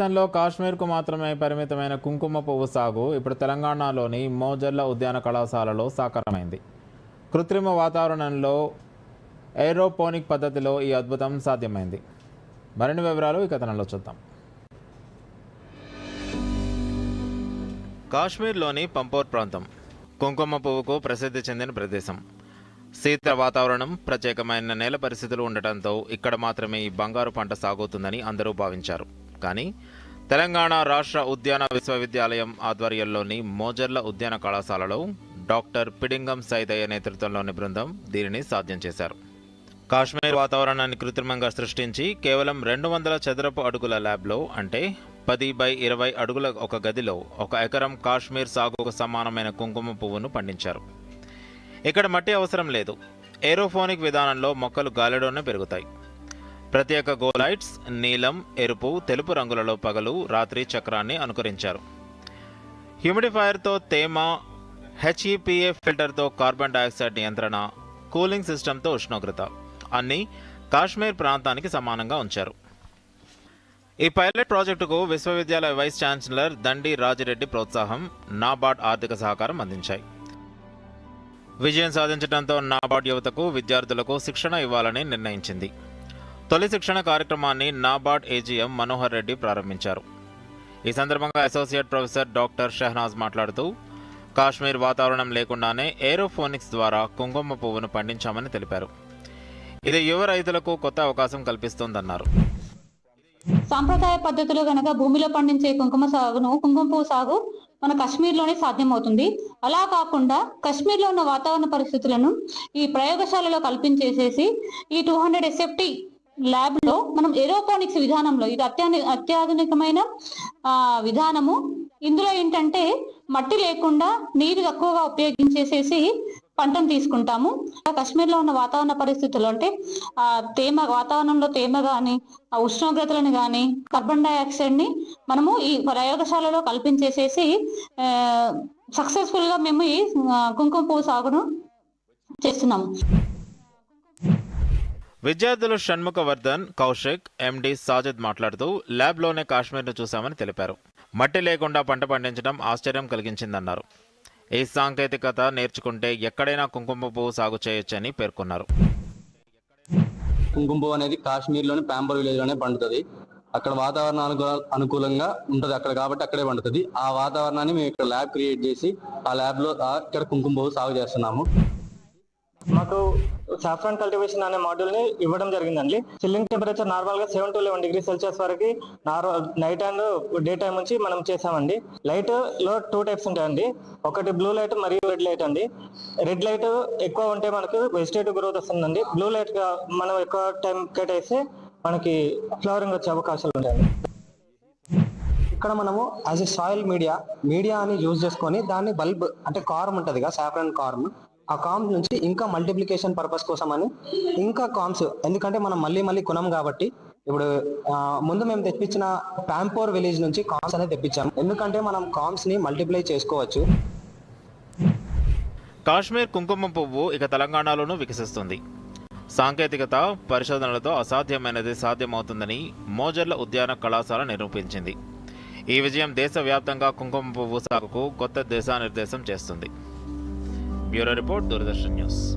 గతంలో కాశ్మీర్కు మాత్రమే పరిమితమైన కుంకుమ పువ్వు సాగు ఇప్పుడు తెలంగాణలోని మోజర్ల ఉద్యాన కళాశాలలో సాకారమైంది. కృత్రిమ వాతావరణంలో ఏరోపోనిక్ పద్ధతిలో ఈ అద్భుతం సాధ్యమైంది. మరిన్ని వివరాలు ఈ కథనంలో చూద్దాం. కాశ్మీర్లోని పంపోర్ ప్రాంతం కుంకుమ పువ్వుకు ప్రసిద్ధి చెందిన ప్రదేశం. శీత వాతావరణం ప్రత్యేకమైన నేల పరిస్థితులు ఉండటంతో ఇక్కడ మాత్రమే ఈ బంగారు పంట సాగుతుందని అందరూ భావించారు. కానీ తెలంగాణ రాష్ట్ర ఉద్యాన విశ్వవిద్యాలయం ఆధ్వర్యంలోని మోజర్ల ఉద్యాన కళాశాలలో డాక్టర్ పిడింగం సైదయ్య నేతృత్వంలోని బృందం దీనిని సాధ్యం చేశారు. కాశ్మీర్ వాతావరణాన్ని కృత్రిమంగా సృష్టించి కేవలం రెండు వందల చదరపు అడుగుల ల్యాబ్లో అంటే పది బై ఇరవై అడుగుల ఒక గదిలో ఒక ఎకరం కాశ్మీర్ సాగుకు సమానమైన కుంకుమ పువ్వును పండించారు. ఇక్కడ మట్టి అవసరం లేదు. ఏరోఫోనిక్ విధానంలో మొక్కలు గాలిలోనే పెరుగుతాయి. ప్రత్యేక గోలైట్స్ నీలం ఎరుపు తెలుపు రంగులలో పగలు రాత్రి చక్రాన్ని అనుకరించారు. హ్యూమిడిఫైయర్తో తేమ హెచ్ఈపిఏ ఫిల్టర్తో కార్బన్ డయాక్సైడ్ నియంత్రణ కూలింగ్ సిస్టంతో ఉష్ణోగ్రత అన్నీ కాశ్మీర్ ప్రాంతానికి సమానంగా ఉంచారు. ఈ పైలట్ ప్రాజెక్టుకు విశ్వవిద్యాలయ వైస్ ఛాన్సలర్ దండి రాజిరెడ్డి ప్రోత్సాహం నాబార్డ్ ఆర్థిక సహకారం అందించాయి. విజయం సాధించడంతో నాబార్డ్ యువతకు విద్యార్థులకు శిక్షణ ఇవ్వాలని నిర్ణయించింది. తొలి శిక్షణ కార్యక్రమాన్ని నాబార్డ్ ఏజీఎం మనోహర్ రెడ్డి ప్రారంభించారు. ఈ సందర్భంగా అసోసియేట్ ప్రొఫెసర్ డాక్టర్ షెహనాజ్ మాట్లాడుతూ కాశ్మీర్ వాతావరణం లేకుండానే ఏరోఫోనిక్స్ ద్వారా కుంకుమ పువ్వును పండించామని తెలిపారు. ఇది యువ రైతులకు కొత్త అవకాశం కల్పిస్తోందన్నారు. సాంప్రదాయ పద్ధతిలో గనక భూమిలో పండించే కుంకుమ సాగును కుంకుమ పువ్వు సాగు మన కాశ్మీర్లోనే సాధ్యమవుతుంది. అలా కాకుండా కాశ్మీర్లో ఉన్న వాతావరణ పరిస్థితులను ఈ ప్రయోగశాలలో కల్పించేసేసి ఈ టూ హండ్రెడ్ ఎస్ఎఫ్టీ ల్యాబ్లో మనం ఏరోపోనిక్స్ విధానంలో ఇది అత్యాధు అత్యాధునికమైన విధానము. ఇందులో ఏంటంటే మట్టి లేకుండా నీరు తక్కువగా ఉపయోగించేసేసి పంటను తీసుకుంటాము. కాశ్మీర్లో ఉన్న వాతావరణ పరిస్థితులు అంటే ఆ తేమ వాతావరణంలో తేమ గాని ఆ ఉష్ణోగ్రతలను గాని కార్బన్ డైఆక్సైడ్ని మనము ఈ ప్రయోగశాలలో కల్పించేసేసి సక్సెస్ఫుల్గా మేము ఈ కుంకుమ పువ్వు సాగును చేస్తున్నాము. విద్యార్థులు షణ్ముఖవర్ధన్ కౌశిక్ ఎండి సాజిద్ మాట్లాడుతూ ల్యాబ్లోనే కాశ్మీర్ను చూశామని తెలిపారు. మట్టి లేకుండా పంట పండించడం ఆశ్చర్యం కలిగించిందన్నారు. ఈ సాంకేతికత నేర్చుకుంటే ఎక్కడైనా కుంకుమ పువ్వు సాగు చేయొచ్చని పేర్కొన్నారు. కుంకుమ పువ్వు అనేది కాశ్మీర్లోని ప్యాంపర్ విలేజ్లోనే పండుతుంది. అక్కడ వాతావరణం అనుకూలంగా ఉంటుంది అక్కడ కాబట్టి అక్కడే పండుతుంది. ఆ వాతావరణాన్ని మేము ఇక్కడ ల్యాబ్ క్రియేట్ చేసి ఆ ల్యాబ్లో ఇక్కడ కుంకుమ పువ్వు సాగు చేస్తున్నాము. మాకు సాఫ్రాన్ కల్టివేషన్ అనే మాడ్యూల్ని ఇవ్వడం జరిగిందండి. చిల్లింగ్ టెంపరేచర్ నార్మల్గా seven to eleven degree Celsius వరకు normal night and day time నుంచి మనం చేసామండి లైట్లో టూ టైప్స్ ఉంటాయండి. ఒకటి బ్లూ లైట్ మరియు రెడ్ లైట్ అండి. రెడ్ లైట్ ఎక్కువ ఉంటే మనకు వెజిటేటివ్ గ్రోత్ వస్తుందండి. బ్లూ లైట్గా మనం ఎక్కువ టైం కేటాయిస్తే మనకి ఫ్లవరింగ్ వచ్చే అవకాశాలు ఉంటాయండి. ఇక్కడ మనము as a soil media media అని యూజ్ చేసుకొని దాన్ని బల్బ్ అంటే కార్మ్ ఉంటుంది కదా సాఫ్రన్ కార్మ్ ఆ కామ్స్ నుంచి ఇంకా మల్టిప్లికేషన్ పర్పస్ కోసం అని ఇంకా కామ్స్ ఎందుకంటే మనం మళ్ళీ మళ్ళీ కొనం కాబట్టి ఇప్పుడు ముందు మేము తెప్పించిన ప్యాంపోర్ విలేజ్ నుంచి కామ్స్ అనేది తెప్పించాము. ఎందుకంటే మనం కామ్స్ని మల్టిప్లై చేసుకోవచ్చు. కాశ్మీర్ కుంకుమ పువ్వు ఇక తెలంగాణలోనూ వికసిస్తుంది. సాంకేతికత పరిశోధనలతో అసాధ్యమైనది సాధ్యమవుతుందని మోజర్ల ఉద్యాన కళాశాల నిరూపించింది. ఈ విజయం దేశవ్యాప్తంగా కుంకుమ పువ్వు సాగుకు కొత్త దిశానిర్దేశం చేస్తుంది. Bureau Report, doğru dersiniz.